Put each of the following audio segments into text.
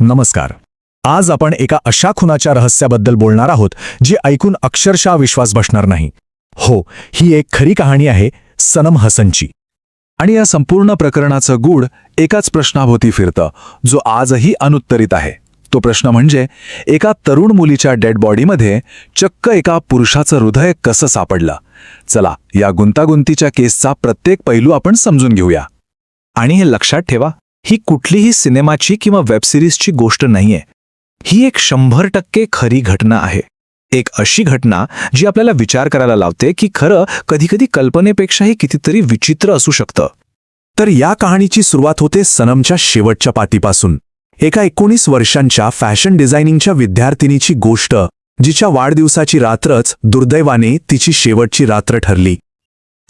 नमस्कार. आज आपण एका अशा खुनाच्या रहस्याबद्दल बोलणार आहोत जी ऐकून अक्षरशः विश्वास बसणार नाही. हो ही एक खरी कहाणी आहे सनम हसनची. आणि या संपूर्ण प्रकरणाचं गूढ एकाच प्रश्नाभोवती फिरतं जो आजही अनुत्तरित आहे. तो प्रश्न म्हणजे एका तरुण मुलीच्या डेड बॉडीमध्ये चक्क एका पुरुषाचं हृदय कसं सापडलं? चला या गुंतागुंतीच्या केसचा प्रत्येक पैलू आपण समजून घेऊया. आणि हे लक्षात ठेवा ही कुठलीही सिनेमाची किंवा वेबसिरीजची गोष्ट नाहीये. ही एक शंभर टक्के खरी घटना आहे. एक अशी घटना जी आपल्याला विचार करायला लावते की खरं कधीकधी कल्पनेपेक्षाही कितीतरी विचित्र असू शकतं. तर या कहाणीची सुरुवात होते सनमच्या शेवटच्या पाठीपासून. एका एकोणीस वर्षांच्या फॅशन डिझायनिंगच्या विद्यार्थिनीची गोष्ट जिच्या वाढदिवसाची रात्रच दुर्दैवाने तिची शेवटची रात्र ठरली.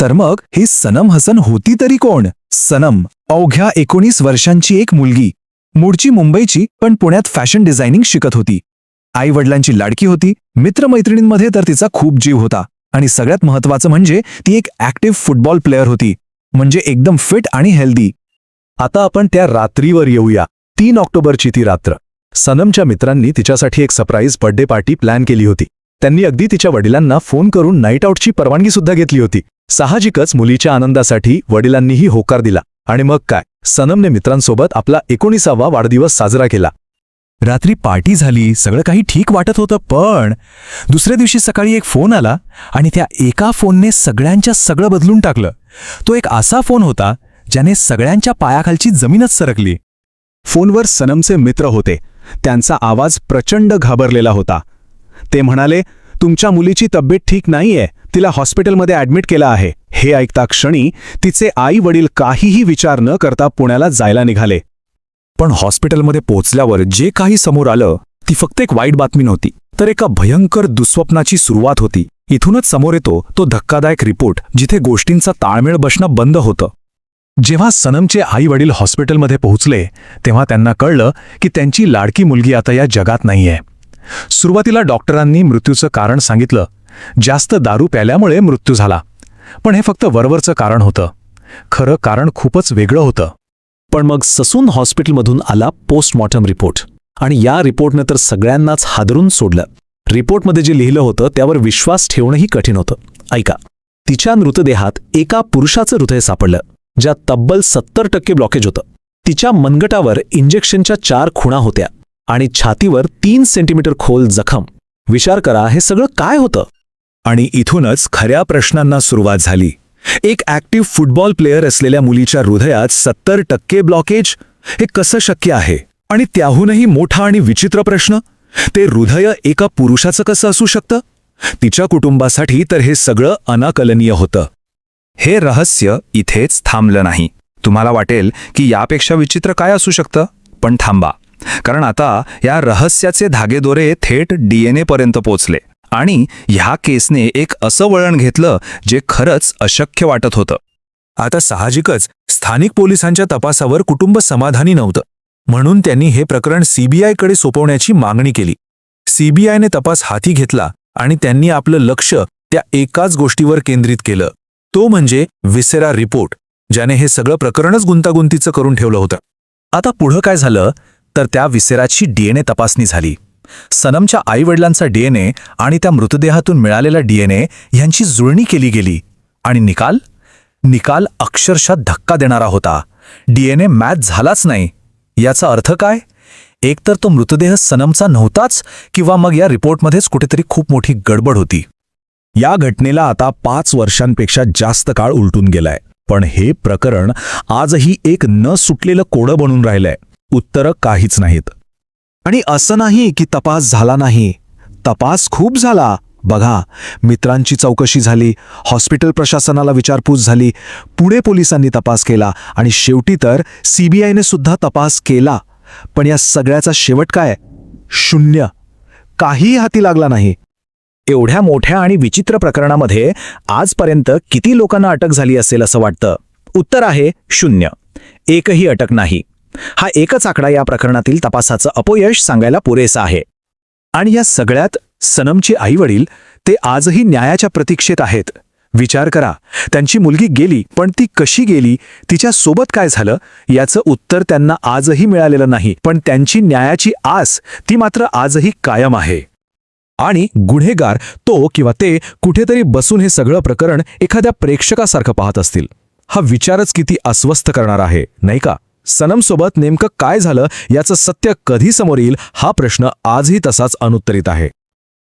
तर मग ही सनम हसन होती तरी कोण? सनम अवघ्या एकोणीस वर्षांची एक मुलगी. मूळची मुंबईची पण पुण्यात फॅशन डिझायनिंग शिकत होती. आई वडिलांची लाडकी होती मित्रमैत्रिणींमध्ये तर तिचा खूप जीव होता. आणि सगळ्यात महत्वाचं म्हणजे ती एक ऍक्टिव्ह फुटबॉल प्लेअर होती. म्हणजे एकदम फिट आणि हेल्दी. आता आपण त्या रात्रीवर येऊया. तीन ऑक्टोबरची ती रात्र. सनमच्या मित्रांनी तिच्यासाठी एक सरप्राईज बर्थडे पार्टी प्लॅन केली होती. त्यांनी अगदी तिच्या वडिलांना फोन करून नाईट आऊटची परवानगी सुद्धा घेतली होती. साहजिकच मुलीच्या आनंदासाठी वडिलांनीही होकार दिला. आणि मग काय? सनमने मित्रांसोबत आपला एकोणीसावा वाढदिवस साजरा केला. रात्री पार्टी झाली सगळं काही ठीक वाटत होतं पण दुसऱ्या दिवशी सकाळी एक फोन आला आणि त्या एका फोनने सगळ्यांच्या सगळं बदलून टाकलं. तो एक असा फोन होता ज्याने सगळ्यांच्या पायाखालची जमीनच सरकली. फोनवर सनमचे मित्र होते. त्यांचा आवाज प्रचंड घाबरलेला होता. ते म्हणाले तुमच्या मुलीची तब्येत ठीक नाहीये तिला हॉस्पिटलमध्ये ॲडमिट केलं आहे. हे ऐकता क्षणी तिचे आई वडील काहीही विचार न करता पुण्याला जायला निघाले. पण हॉस्पिटलमध्ये पोहोचल्यावर जे काही समोर आलं ती फक्त एक वाईट बातमी नव्हती तर एका भयंकर दुःस्वप्नाची सुरुवात होती. इथूनच समोर येतो तो धक्कादायक रिपोर्ट जिथे गोष्टींचा ताळमेळ बसणं बंद होतं. जेव्हा सनमचे आई वडील हॉस्पिटलमध्ये पोहोचले तेव्हा त्यांना कळलं की त्यांची लाडकी मुलगी आता या जगात नाहीये. सुरुवातीला डॉक्टरांनी मृत्यूचं कारण सांगितलं. जास्त दारू प्याल्यामुळे मृत्यू झाला. पण हे फक्त वरवरचं कारण होतं. खरं कारण खूपच वेगळं होतं. पण मग ससून हॉस्पिटलमधून आला पोस्टमॉर्टम रिपोर्ट. आणि या रिपोर्टनं तर सगळ्यांनाच हादरून सोडलं. रिपोर्टमध्ये जे लिहिलं होतं त्यावर विश्वास ठेवणंही कठीण होतं. ऐका. तिच्या मृतदेहात एका पुरुषाचं हृदय सापडलं ज्यात तब्बल सत्तर टक्के ब्लॉकेज होतं. तिच्या मनगटावर इंजेक्शनच्या चार खुणा होत्या. आणि छातीवर तीन सेंटीमीटर खोल जखम. विचार करा हे सगळं काय होतं? आणि इथूनच खऱ्या प्रश्नांना सुरुवात झाली. एक ऍक्टिव्ह फुटबॉल प्लेअर असलेल्या मुलीच्या हृदयात सत्तर टक्के ब्लॉकेज? हे कसं शक्य आहे? आणि त्याहूनही मोठा आणि विचित्र प्रश्न? ते हृदय एका पुरुषाचं कसं असू शकतं? तिच्या कुटुंबासाठी तर हे सगळं अनाकलनीय होतं. हे रहस्य इथेच थांबलं नाही. तुम्हाला वाटेल की यापेक्षा विचित्र काय असू शकतं? पण थांबा. कारण आता या रहस्याचे धागेदोरे थेट डीएनए पर्यंत पोचले. आणि ह्या केसने एक असं वळण घेतलं जे खरंच अशक्य वाटत होतं. आता साहजिकच स्थानिक पोलिसांच्या तपासावर कुटुंब समाधानी नव्हतं. म्हणून त्यांनी हे प्रकरण सीबीआयकडे सोपवण्याची मागणी केली. सीबीआयने तपास हाती घेतला आणि त्यांनी आपलं लक्ष त्या एकाच गोष्टीवर केंद्रित केलं. तो म्हणजे विसेरा रिपोर्ट ज्याने हे सगळं प्रकरणच गुंतागुंतीचं करून ठेवलं होतं. आता पुढं काय झालं? तर त्या विसेराची डीएनए तपासणी झाली. सनमच्या आईवडिलांचा डीएनए आणि त्या मृतदेहातून मिळालेला डीएनए यांची जुळणी केली गेली. आणि निकाल? निकाल अक्षरशः धक्का देणारा होता. डीएनए मॅच झालाच नाही. याचा अर्थ काय? एकतर तो मृतदेह सनमचा नव्हताच किंवा मग या रिपोर्टमध्येच कुठेतरी खूप मोठी गडबड होती. या घटनेला आता पाच वर्षांपेक्षा जास्त काळ उलटून गेलाय. पण हे प्रकरण आजही एक न सुटलेलं कोडं बनून राहिलंय. उत्तरं काहीच नाहीत. आणि असं नाही की तपास झाला नाही. तपास खूप झाला. बघा मित्रांची चौकशी झाली हॉस्पिटल प्रशासनाला विचारपूस झाली पुणे पोलिसांनी तपास केला आणि शेवटी तर सीबीआयने सुद्धा तपास केला. पण या सगळ्याचा शेवट काय? शून्य. काहीही हाती लागला नाही. एवढ्या मोठ्या आणि विचित्र प्रकरणामध्ये आजपर्यंत किती लोकांना अटक झाली असेल असं वाटतं? उत्तर आहे शून्य. एकही अटक नाही. हा एकच आकडा या प्रकरणातील तपासाचं अपयश सांगायला पुरेसा आहे. आणि या सगळ्यात सनमचे आईवडील ते आजही न्यायाच्या प्रतीक्षेत आहेत. विचार करा त्यांची मुलगी गेली पण ती कशी गेली तिच्या सोबत काय झालं याचं उत्तर त्यांना आजही मिळालेलं नाही पण त्यांची न्यायाची आस ती मात्र आजही कायम आहे. आणि गुन्हेगार तो किंवा ते कुठेतरी बसून हे सगळं प्रकरण एखाद्या प्रेक्षकासारखं पाहत असतील. हा विचारच किती अस्वस्थ करणार आहे नाही का? सनमसोबत नेमकं काय झालं याचं सत्य कधी समोर येईल हा प्रश्न आजही तसाच अनुत्तरित आहे.